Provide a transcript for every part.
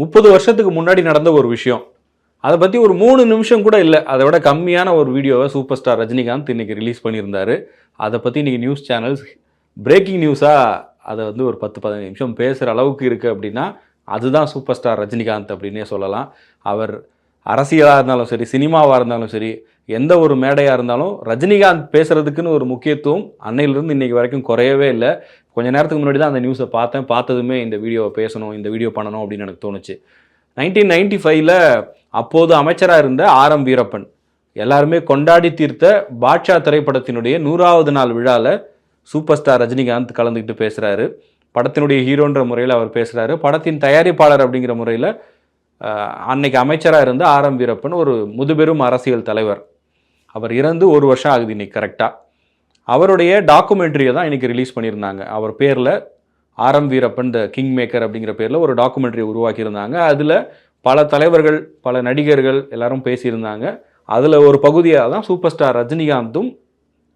முப்பது வருஷத்துக்கு முன்னாடி நடந்த ஒரு விஷயம். அதை பற்றி ஒரு மூணு நிமிஷம் கூட இல்லை. அதை விட கம்மியான ஒரு வீடியோவை சூப்பர் ஸ்டார் ரஜினிகாந்த் இன்றைக்கி ரிலீஸ் பண்ணியிருந்தாரு. அதை பற்றி இன்றைக்கி நியூஸ் சேனல்ஸ் பிரேக்கிங் நியூஸாக அதை வந்து ஒரு பத்து பதினஞ்சு நிமிஷம் பேசுகிற அளவுக்கு இருக்குது அப்படின்னா அதுதான் சூப்பர் ஸ்டார் ரஜினிகாந்த் அப்படின்னே சொல்லலாம். அவர் அரசியலாக இருந்தாலும் சரி சினிமாவாக இருந்தாலும் சரி எந்த ஒரு மேடையாக இருந்தாலும் ரஜினிகாந்த் பேசுகிறதுக்குன்னு ஒரு முக்கியத்துவம் அன்னையிலிருந்து இன்னைக்கு வரைக்கும் குறையவே இல்லை. கொஞ்ச நேரத்துக்கு முன்னாடி தான் அந்த நியூஸை பார்த்தேன். பார்த்ததுமே இந்த வீடியோவை பேசணும் இந்த வீடியோ பண்ணணும் அப்படின்னு எனக்கு தோணுச்சு. நைன்டீன் நைன்டி ஃபைவ்ல அப்போது அமைச்சராக இருந்த ஆர் எம் வீரப்பன் எல்லாருமே கொண்டாடி தீர்த்த பாட்ஷா திரைப்படத்தினுடைய நூறாவது நாள் விழாவில் சூப்பர் ஸ்டார் ரஜினிகாந்த் கலந்துக்கிட்டு பேசுகிறாரு படத்தினுடைய ஹீரோன்ற முறையில் அவர் பேசுகிறாரு படத்தின் தயாரிப்பாளர் அப்படிங்கிற முறையில் அன்னைக்கு அமைச்சராக இருந்த ஆர் எம் வீரப்பன் ஒரு முதுபெரும் அரசியல் தலைவர். அவர் இறந்து ஒரு வருஷம் ஆகுது இன்னைக்கு கரெக்டாக அவருடைய டாக்குமெண்ட்ரியை தான் இன்னைக்கு ரிலீஸ் பண்ணியிருந்தாங்க. அவர் பேரில் R M Veerappan the king maker அப்படிங்கிற பேரில் ஒரு டாக்குமெண்ட்ரி உருவாக்கியிருந்தாங்க. அதில் பல தலைவர்கள் பல நடிகர்கள் எல்லாரும் பேசியிருந்தாங்க. அதில் ஒரு பகுதியாக தான் சூப்பர் ஸ்டார் ரஜினிகாந்தும்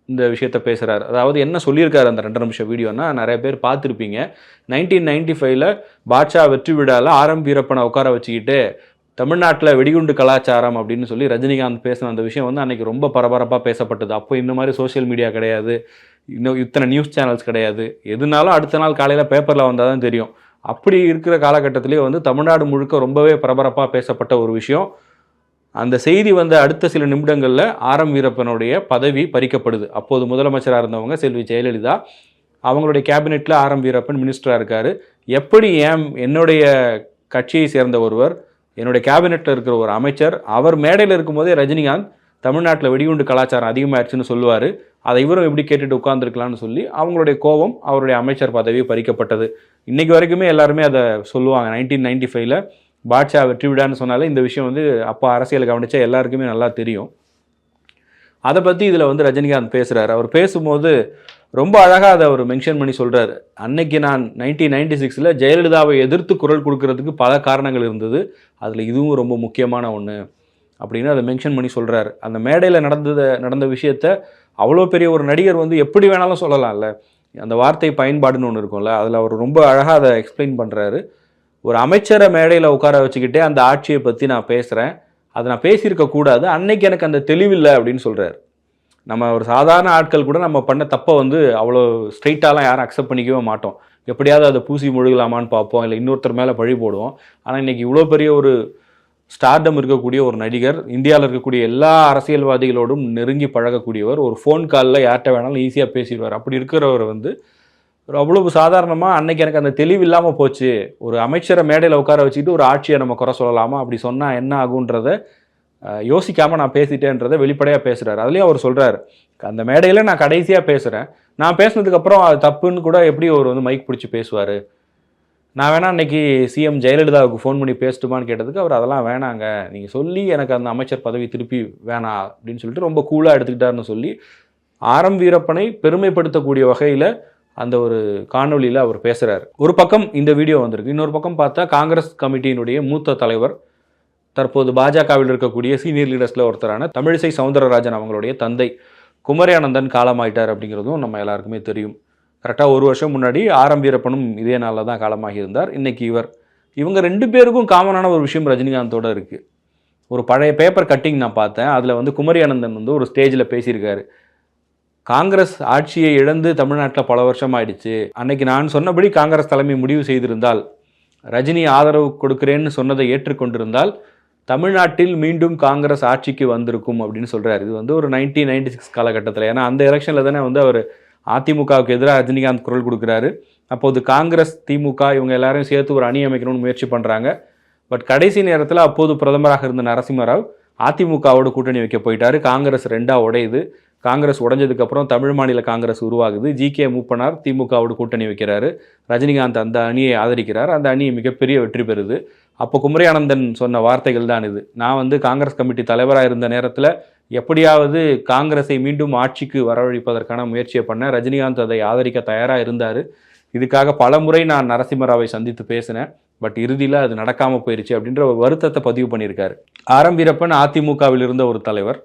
இந்த விஷயத்த பேசுகிறார் அதாவது என்ன சொல்லியிருக்காரு அந்த ரெண்டு நிமிஷம் வீடியோனா நிறைய பேர் பார்த்துருப்பீங்க. நைன்டீன் நைன்டி ஃபைவ்ல பாட்ஷா வெற்றி விழாவில் ஆரம் வீரப்பனை உட்கார வச்சுக்கிட்டு தமிழ்நாட்டில் வெடிகுண்டு கலாச்சாரம் அப்படின்னு சொல்லி ரஜினிகாந்த் பேசின அந்த விஷயம் வந்து அன்னைக்கு ரொம்ப பரபரப்பாக பேசப்பட்டது. அப்போ இந்த மாதிரி சோஷியல் மீடியா கிடையாது. இன்னும் இத்தனை நியூஸ் சேனல்ஸ் கிடையாது. எதுனாலும் அடுத்த நாள் காலையில் பேப்பரில் வந்தால் தான் தெரியும். அப்படி இருக்கிற காலகட்டத்திலேயே வந்து தமிழ்நாடு முழுக்க ரொம்பவே பரபரப்பாக பேசப்பட்ட ஒரு விஷயம். அந்த செய்தி வந்த அடுத்த சில நிமிடங்களில் ஆர் எம் வீரப்பனுடைய பதவி பறிக்கப்படுது. அப்போது முதலமைச்சராக இருந்தவங்க செல்வி ஜெயலலிதா அவங்களுடைய கேபினெட்டில் ஆர் எம் வீரப்பன் மினிஸ்டராக இருக்கார். எப்படி ஏன் என்னுடைய கட்சியை சேர்ந்த ஒருவர் என்னுடைய கேபினெட்டில் இருக்கிற ஒரு அமைச்சர் அவர் மேடையில் இருக்கும்போதே ரஜினிகாந்த் தமிழ்நாட்டில் வெடிகுண்டு கலாச்சாரம் அதிகமாகிடுச்சுன்னு சொல்லுவார். அதை இவரும் எப்படி கேட்டுட்டு உட்காந்துருக்கலாம்னு சொல்லி அவங்களுடைய கோபம் அவருடைய அமைச்சர் பதவி பறிக்கப்பட்டது. இன்றைக்கு வரைக்குமே எல்லாருமே அதை சொல்லுவாங்க. நைன்டீன் நைன்டி ஃபைவ்ல பாட்ஷா வெற்றி விடான்னு சொன்னாலே இந்த விஷயம் வந்து அப்போ அரசியல் கவனித்தா எல்லாருக்குமே நல்லா தெரியும். அதை பற்றி இதில் வந்து ரஜினிகாந்த் பேசுகிறார் அவர் பேசும்போது ரொம்ப அழகாக அதை அவர் மென்ஷன் பண்ணி சொல்கிறார் அன்னைக்கு நான் நைன்டீன் நைன்டி சிக்ஸில் ஜெயலலிதாவை எதிர்த்து குரல் கொடுக்கறதுக்கு பல காரணங்கள் இருந்தது. அதில் இதுவும் ரொம்ப முக்கியமான ஒன்று அப்படின்னு அதை மென்ஷன் பண்ணி சொல்கிறார் அந்த மேடையில் நடந்ததை நடந்த விஷயத்த அவ்வளோ பெரிய ஒரு நடிகர் வந்து எப்படி வேணாலும் சொல்லலாம்ல. அந்த வார்த்தை பயன்பாடுன்னு ஒன்று இருக்கும்ல. அதில் அவர் ரொம்ப அழகாக அதை எக்ஸ்பிளைன் பண்ணுறாரு ஒரு அமைச்சரை மேடையில் உட்கார வச்சுக்கிட்டே அந்த ஆட்சியை பற்றி நான் பேசுகிறேன் அதை நான் பேசியிருக்க கூடாது. அன்னைக்கு எனக்கு அந்த தெளிவில்லை அப்படின்னு சொல்கிறார் நம்ம ஒரு சாதாரண ஆட்கள் கூட நம்ம பண்ண தப்பை வந்து அவ்வளோ ஸ்ட்ரைட்டாலாம் யாரும் அக்செப்ட் பண்ணிக்கவே மாட்டோம். எப்படியாவது அதை பூசி முழுகலாமான்னு பார்ப்போம். இல்லை இன்னொருத்தர் மேலே பழி போடுவோம். ஆனால் இன்றைக்கி இவ்வளோ பெரிய ஒரு ஸ்டார்டம் இருக்கக்கூடிய ஒரு நடிகர் இந்தியாவில் இருக்கக்கூடிய எல்லா அரசியல்வாதிகளோடும் நெருங்கி பழகக்கூடியவர் ஒரு ஃபோன் காலில் யார்கிட்ட வேணாலும் ஈஸியாக பேசிடுவார். அப்படி இருக்கிறவர் வந்து அவ்வளவு சாதாரணமாக அன்னைக்கு எனக்கு அந்த தெளிவு இல்லாமல் போச்சு. ஒரு அமைச்சரை மேடையில் உட்கார வச்சுக்கிட்டு ஒரு ஆட்சியை நம்ம குறை சொல்லலாமா? அப்படி சொன்னால் என்ன ஆகுன்றத யோசிக்காமல் நான் பேசிட்டேன்றதை வெளிப்படையாக பேசுகிறார் அதுலேயும் அவர் சொல்கிறார் அந்த மேடையில் நான் கடைசியாக பேசுகிறேன் நான் பேசினதுக்கப்புறம் அது தப்புன்னு கூட எப்படி அவர் வந்து மைக் பிடிச்சி பேசுவார்? நான் வேணா அன்னைக்கு சிஎம் ஜெயலலிதாவுக்கு ஃபோன் பண்ணி பேசட்டுமான்னு கேட்டதுக்கு அவர் அதெல்லாம் வேணாங்க. நீங்கள் சொல்லி எனக்கு அந்த அமைச்சர் பதவி திருப்பி வேணாம் அப்படின்னு சொல்லிட்டு ரொம்ப கூலாக எடுத்துக்கிட்டாருன்னு சொல்லி ஆரம் வீரப்பனை பெருமைப்படுத்தக்கூடிய வகையில் அந்த ஒரு காணொளியில் அவர் பேசுகிறார் ஒரு பக்கம் இந்த வீடியோ வந்திருக்கு. இன்னொரு பக்கம் பார்த்தா காங்கிரஸ் கமிட்டியினுடைய மூத்த தலைவர் தற்போது பாஜகவில் இருக்கக்கூடிய சீனியர் லீடர்ஸில் ஒருத்தரான தமிழிசை சவுந்தரராஜன் அவங்களுடைய தந்தை குமரியானந்தன் காலமாயிட்டார் அப்படிங்கிறதும் நம்ம எல்லாருக்குமே தெரியும். கரெக்டாக ஒரு வருஷம் முன்னாடி ஆரம் வீரப்பனும் இதே நாளில் தான் காலமாகி இருந்தார். இன்றைக்கி இவர் இவங்க ரெண்டு பேருக்கும் காமனான ஒரு விஷயம் ரஜினிகாந்தோட இருக்குது ஒரு பழைய பேப்பர் கட்டிங் நான் பார்த்தேன். அதில் வந்து குமரியானந்தன் வந்து ஒரு ஸ்டேஜில் பேசியிருக்காரு. காங்கிரஸ் ஆட்சியை இழந்து தமிழ்நாட்டில் பல வருஷம் ஆயிடுச்சு அன்னைக்கு நான் சொன்னபடி காங்கிரஸ் தலைமை முடிவு செய்திருந்தால் ரஜினி ஆதரவு கொடுக்கிறேன்னு சொன்னதை ஏற்றுக்கொண்டிருந்தால் தமிழ்நாட்டில் மீண்டும் காங்கிரஸ் ஆட்சிக்கு வந்திருக்கும் அப்படின்னு சொல்கிறார் இது வந்து ஒரு நைன்டீன் நைன்டி சிக்ஸ் காலகட்டத்தில். ஏன்னா அந்த எலெக்ஷனில் தானே வந்து அவர் அதிமுகவுக்கு எதிராக ரஜினிகாந்த் குரல் கொடுக்குறாரு. அப்போது காங்கிரஸ் திமுக இவங்க எல்லாரையும் சேர்த்து ஒரு அணி அமைக்கணும்னு முயற்சி பண்ணுறாங்க பட் கடைசி நேரத்தில் அப்போது பிரதமராக இருந்த நரசிம்மராவ் அதிமுகவோட கூட்டணி வைக்க போயிட்டாரு. காங்கிரஸ் ரெண்டாக உடையுது. காங்கிரஸ் உடஞ்சதுக்கப்புறம் தமிழ் மாநில காங்கிரஸ் உருவாகுது. ஜி. கே. மூப்பனார் திமுகவோட கூட்டணி வைக்கிறாரு. ரஜினிகாந்த் அந்த அணியை ஆதரிக்கிறார். அந்த அணி மிகப்பெரிய வெற்றி பெறுது. அப்போ குமரியானந்தன் சொன்ன வார்த்தைகள் தான் இது. நான் வந்து காங்கிரஸ் கமிட்டி தலைவராக இருந்த நேரத்தில் எப்படியாவது காங்கிரஸை மீண்டும் ஆட்சிக்கு வரவழைப்பதற்கான முயற்சியை பண்ண ரஜினிகாந்த் அதை ஆதரிக்க தயாராக இருந்தார். இதுக்காக பல முறை நான் நரசிம்மராவை சந்தித்து பேசினேன். பட் இறுதியில் அது நடக்காமல் போயிருச்சு அப்படின்ற ஒரு வருத்தத்தை பதிவு பண்ணியிருக்காரு. ஆரம் வீரப்பன் அதிமுகவில் இருந்த ஒரு தலைவர்.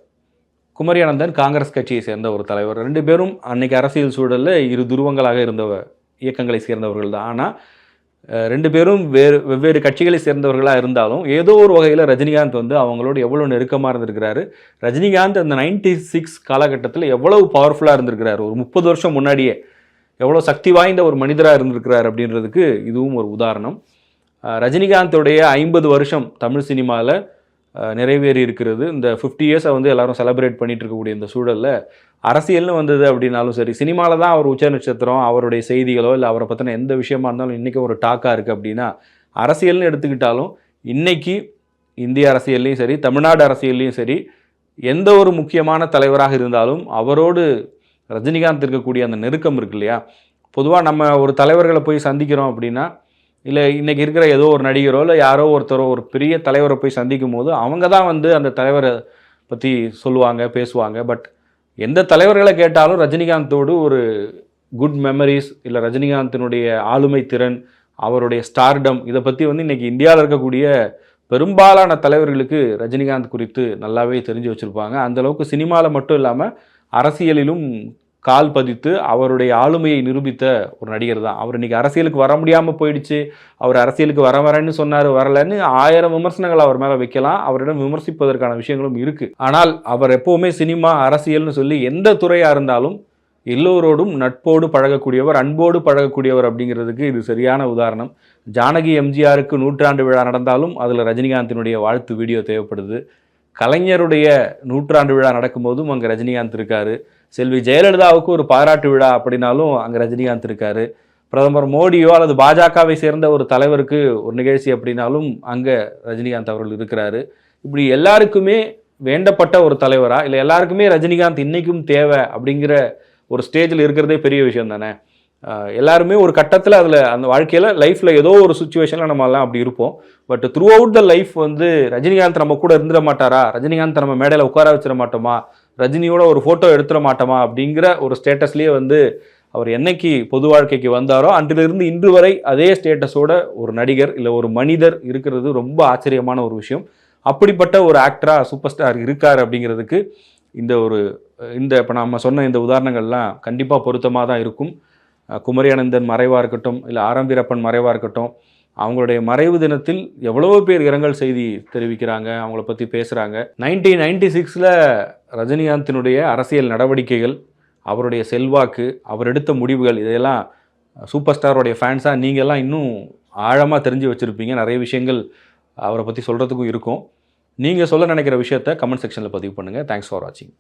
குமரியானந்தன் காங்கிரஸ் கட்சியை சேர்ந்த ஒரு தலைவர். ரெண்டு பேரும் அன்னைக்கு அரசியல் சூழலில் இரு துருவங்களாக இருந்த இயக்கங்களை சேர்ந்தவர்கள் தான். ஆனால் ரெண்டு பேரும் வேறு வெவ்வேறு கட்சிகளை சேர்ந்தவர்களாக இருந்தாலும் ஏதோ ஒரு வகையில் ரஜினிகாந்த் வந்து அவங்களோட எவ்வளோ நெருக்கமாக இருந்திருக்கிறாரு. ரஜினிகாந்த் அந்த நைன்டி சிக்ஸ் காலகட்டத்தில் எவ்வளவு பவர்ஃபுல்லாக இருந்திருக்கிறாரு. ஒரு முப்பது வருஷம் முன்னாடியே எவ்வளோ சக்தி வாய்ந்த ஒரு மனிதராக இருந்திருக்கிறார் அப்படின்றதுக்கு இதுவும் ஒரு உதாரணம். ரஜினிகாந்தோடைய ஐம்பது வருஷம் தமிழ் சினிமாவில் நிறைவேறி இருக்கிறது. இந்த ஃபிஃப்டி இயர்ஸை வந்து எல்லாரும் செலிப்ரேட் பண்ணிட்டு இருக்கக்கூடிய இந்த சூழலில் அரசியல்னு வந்தது அப்படின்னாலும் சரி சினிமாவில் தான் அவர் உச்ச நட்சத்திரம் அவருடைய செய்திகளோ இல்லை அவரை பற்றின எந்த விஷயமா இருந்தாலும் இன்றைக்கி ஒரு டாக்காக இருக்குது அப்படின்னா அரசியல்னு எடுத்துக்கிட்டாலும் இன்றைக்கி இந்திய அரசியல்லையும் சரி தமிழ்நாடு அரசியல்லையும் சரி எந்த ஒரு முக்கியமான தலைவராக இருந்தாலும் அவரோடு ரஜினிகாந்த் இருக்கக்கூடிய அந்த நெருக்கம் இருக்கு இல்லையா? பொதுவாக நம்ம ஒரு தலைவர்களை போய் சந்திக்கிறோம் அப்படின்னா இல்லை இன்றைக்கி இருக்கிற ஏதோ ஒரு நடிகரோ இல்லை யாரோ ஒருத்தரோ ஒரு பெரிய தலைவரை போய் சந்திக்கும் போது அவங்க தான் வந்து அந்த தலைவரை பற்றி சொல்லுவாங்க பேசுவாங்க. பட் எந்த தலைவர்களை கேட்டாலும் ரஜினிகாந்தோடு ஒரு குட் மெமரிஸ் இல்லை ரஜினிகாந்தினுடைய ஆளுமை திறன் அவருடைய ஸ்டார்டம் இதை பற்றி வந்து இன்றைக்கி இந்தியாவில் இருக்கக்கூடிய பெரும்பாலான தலைவர்களுக்கு ரஜினிகாந்த் குறித்து நல்லாவே தெரிஞ்சு வச்சுருப்பாங்க. அந்தளவுக்கு சினிமாவில் மட்டும் இல்லாமல் அரசியலிலும் கால் பதித்து அவருடைய ஆளுமையை நிரூபித்த ஒரு நடிகர் தான். அவர் இன்னைக்கு அரசியலுக்கு வர முடியாமல் போயிடுச்சு. அவர் அரசியலுக்கு வர வரேன்னு சொன்னார் வரலன்னு ஆயிரம் விமர்சனங்கள் அவர் மேலே வைக்கலாம். அவரிடம் விமர்சிப்பதற்கான விஷயங்களும் இருக்குது ஆனால் அவர் எப்போவுமே சினிமா அரசியல்னு சொல்லி எந்த துறையாக இருந்தாலும் எல்லோரோடும் நட்போடு பழகக்கூடியவர் அன்போடு பழகக்கூடியவர் அப்படிங்கிறதுக்கு இது சரியான உதாரணம். ஜானகி எம்ஜிஆருக்கு நூற்றாண்டு விழா நடந்தாலும் அதில் ரஜினிகாந்தினுடைய வாழ்த்து வீடியோ தேவைப்படுது. கலைஞருடைய நூற்றாண்டு விழா நடக்கும்போதும் அங்கே ரஜினிகாந்த் இருக்காரு. செல்வி ஜெயலலிதாவுக்கு ஒரு பாராட்டு விழா அப்படின்னாலும் அங்கே ரஜினிகாந்த் இருக்காரு. பிரதமர் மோடியோ அல்லது பாஜகவை சேர்ந்த ஒரு தலைவருக்கு ஒரு நிகழ்ச்சி அப்படின்னாலும் அங்கே ரஜினிகாந்த் அவர்கள் இருக்கிறாரு. இப்படி எல்லாருக்குமே வேண்டப்பட்ட ஒரு தலைவரா? இல்லை எல்லாருக்குமே ரஜினிகாந்த் இன்னைக்கும் தேவை அப்படிங்கிற ஒரு ஸ்டேஜில் இருக்கிறதே பெரிய விஷயம் தானே? எல்லாருமே ஒரு கட்டத்தில் அதில் அந்த வாழ்க்கையில் லைஃப்பில் ஏதோ ஒரு சுச்சுவேஷனில் நம்ம எல்லாம் அப்படி இருப்போம். But throughout the life வந்து ரஜினிகாந்த் நம்ம கூட இருந்துட மாட்டாரா? ரஜினிகாந்த் நம்ம மேடையில் உட்கார வச்சிட மாட்டோமா? ரஜினியோட ஒரு ஃபோட்டோ எடுத்துட மாட்டோமா? அப்படிங்கிற ஒரு ஸ்டேட்டஸ்லேயே வந்து அவர் என்னைக்கு பொது வாழ்க்கைக்கு வந்தாரோ அன்றிலிருந்து இன்று வரை அதே ஸ்டேட்டஸோட ஒரு நடிகர் இல்லை ஒரு மனிதர் இருக்கிறது ரொம்ப ஆச்சரியமான ஒரு விஷயம். அப்படிப்பட்ட ஒரு ஆக்டராக சூப்பர் ஸ்டார் இருக்கார் அப்படிங்கிறதுக்கு இந்த ஒரு இந்த இப்போ நம்ம சொன்ன இந்த உதாரணங்கள்லாம் கண்டிப்பாக பொருத்தமாக தான் இருக்கும். குமரியானந்தன் மறைவாக இருக்கட்டும் இல்லை ஆரம்பிரப்பன் மறைவாக இருக்கட்டும் அவங்களுடைய மறைவு தினத்தில் எவ்வளவோ பேர் இரங்கல் செய்தி தெரிவிக்கிறாங்க அவங்கள பற்றி பேசுகிறாங்க நைன்டீன் நைன்டி சிக்ஸில் ரஜினிகாந்தினுடைய அரசியல் நடவடிக்கைகள் அவருடைய செல்வாக்கு அவர் எடுத்த முடிவுகள் இதையெல்லாம் சூப்பர் ஸ்டாரோடைய ஃபேன்ஸாக நீங்கள்லாம் இன்னும் ஆழமாக தெரிஞ்சு வச்சுருப்பீங்க. நிறைய விஷயங்கள் அவரை பற்றி சொல்கிறதுக்கும் இருக்கும். நீங்கள் சொல்ல நினைக்கிற விஷயத்த கமெண்ட் செக்ஷனில் பதிவு பண்ணுங்கள் தேங்க்ஸ் ஃபார் வாட்சிங்